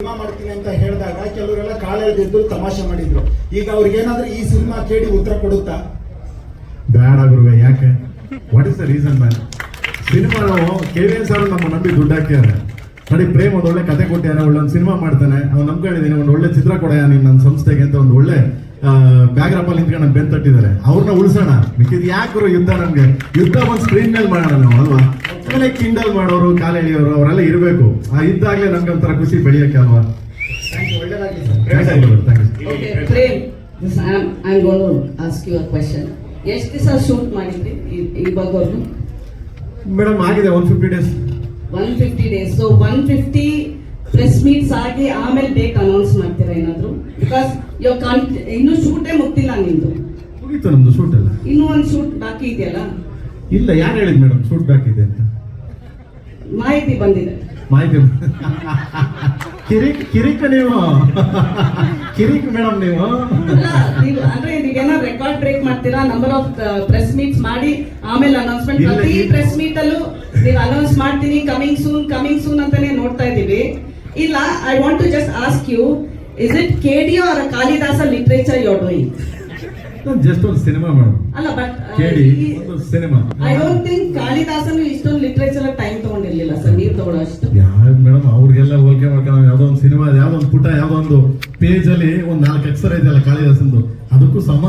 Cinema ಮಾಡ್ತೀನಿ ಅಂತ ಹೇಳಿದಾಗ ಕೆಲವರೆಲ್ಲ ಕಾಲೆಳೆದಿದ್ದು ತಮಾಷೆ ಮಾಡಿದ್ರು. ಈಗ ಅವ್ರಿಗೇನಾದ್ರೂ ಈ ಸಿನಿಮಾ ಕೇಳಿ ಉತ್ತರ ಕೊಡುತ್ತಾ? ಬೇಡ ಗುರುವೆ, ಯಾಕೆ? What is the reason man cinema ನಾವು ಕೆ ವಿ ಎನ್ ಸರ್ ನಮ್ಮ ನಂಬಿ ದುಡ್ಡು ಹಾಕಿದ್ದಾರೆ ನೋಡಿ, ಪ್ರೇಮ್ ಒಂದು ಒಳ್ಳೆ ಕತೆ ಕೊಟ್ಟಿಯಾನೆ ಒಳ್ಳೆ ಸಿನಿಮಾ ಮಾಡ್ತಾನೆ. ಅವ್ನು ನಂಬ್ಕೊಂಡಿದ್ದೀನಿ, ಒಂದು ಒಳ್ಳೆ ಚಿತ್ರ ಕೊಡೆಯ ನೀನು ನನ್ನ ಸಂಸ್ಥೆಗೆ ಅಂತ ಒಂದು ಒಳ್ಳೆ ಬ್ಯಾಗ್ ರಾಪಲ್ಲಿ ನಿಂತ್ಕೊಂಡು ನಮ್ಗೆ ಬೆನ್ ತಟ್ಟಿದ್ದಾರೆ. ಅವ್ರನ್ನ ಉಳಿಸೋಣ. ಮಿಕ್ಕಿದ್ ಯಾಕೆ ಗುರು, ಯುದ್ಧ ನಮ್ಗೆ? ಯುದ್ಧ ಒಂದು ಸ್ಕ್ರೀನ್ ಮೇಲೆ ಮಾಡೋಣ ನಾವು, ಅಲ್ವಾ? ಆಮೇಲೆ ಕಿಂಡಲ್ ಮಾಡೋರು ಕಾಲು ಎಳೆಯೋರು ಅವರೆಲ್ಲ ಇರಬೇಕು. ಆ ಇದ್ದಾಗಲೇ ನಮ್ಗೆ ಒಂಥರ ಖುಷಿ ಬೆಳೆಯಕ್ಕೆ ಅಲ್ವಾ? ಎಷ್ಟು ದಿವಸ ಶೂಟ್ ಮಾಡಿದ್ರಿ ಬಗ್ಗವ್ರದ್ದು ಮೇಡಮ್ ಆಗಿದೆ one fifty days one fifty days so one fifty press meets ಆಗಿ ಆಮೇಲೆ ಡೇಟ್ ಅನೌನ್ಸ್ ಮಾಡ್ತೀರಾ ಏನಾದ್ರು? ಬಿಕಾಸ್ ಯೋ ಕಾನ್ ಇನ್ನೂ ಶೂಟೇ ಮುಗ್ತಿಲ್ಲ ನಿಮ್ದು. ಮುಗೀತು ನಮ್ದು ಶೂಟ್ ಅಲ್ಲ ಇನ್ನೂ ಒಂದು ಶೂಟ್ ಬಾಕಿ ಇದೆಯಲ್ಲ? ಇಲ್ಲ ಯಾರು ಹೇಳಿದ್ ಮೇಡಮ್ ಶೂಟ್ ಬಾಕಿ ಇದೆ ಅಂತ? ಮಾಹಿತಿ ಬಂದಿದೆ. ಮಾಹಿತಿ ಕಿರಿಕ್ ಕಿರಿಕ್ ನೀವು? ಕಿರಿಕ್ ಮೇಡಮ್ ನೀವು? ಅಂದ್ರೆ ಇದೀಗೇನ ರೆಕಾರ್ಡ್ ಬ್ರೇಕ್ ಮಾಡ್ತೀರಾ? ನಂಬರ್ ಆಫ್ ಪ್ರೆಸ್ ಮೀಟ್ಸ್ ಮಾಡಿ ಆಮೇಲೆ ಅನೌನ್ಸ್ಮೆಂಟ್ ಪ್ರತಿ. ಪ್ರೆಸ್ ಮೀಟ್ ಅಲ್ಲೂ ನೀವು ಅನೌನ್ಸ್ ಮಾಡ್ತೀನಿ ಕಮಿಂಗ್ ಸೂನ್ ಕಮಿಂಗ್ ಸೂನ್ ಅಂತಾನೆ ನೋಡ್ತಾ ಇದೀವಿ ಇಲ್ಲ I want to just ask you is it KD or Kalidasa literature you're doing just ಒಂದು ಸಿನಿಮಾ ಮೇಡಮ್ ಅಲ್ಲ but cinema I don't think ಕಾಳಿದಾಸನು ಇಷ್ಟೊಂದು ಲಿಟ್ರೇಚರ್ ಟೈಮ್ ತಗೊಂಡಿರ್ಲಿಲ್ಲ ಸರ್ ನೀವು ತಗೊಳ್ಳೋ ಅಷ್ಟು ಯಾರು ಮೇಡಮ್ ಅವ್ರಿಗೆಲ್ಲ ಹೋಲಿಕೆ ಮಾಡ್ಕೊಂಡು ಯಾವ್ದೋ ಒಂದು ಸಿನಿಮಾ ಯಾವ್ದೋ ಒಂದು ಪೇಜ್ ಅಲ್ಲಿ ಒಂದ್ ನಾಲ್ಕು ಅಕ್ಷರ ಇದೆಯಲ್ಲ ಕಾಳಿದಾಸಂದು ಅದಕ್ಕೂ ಸಮ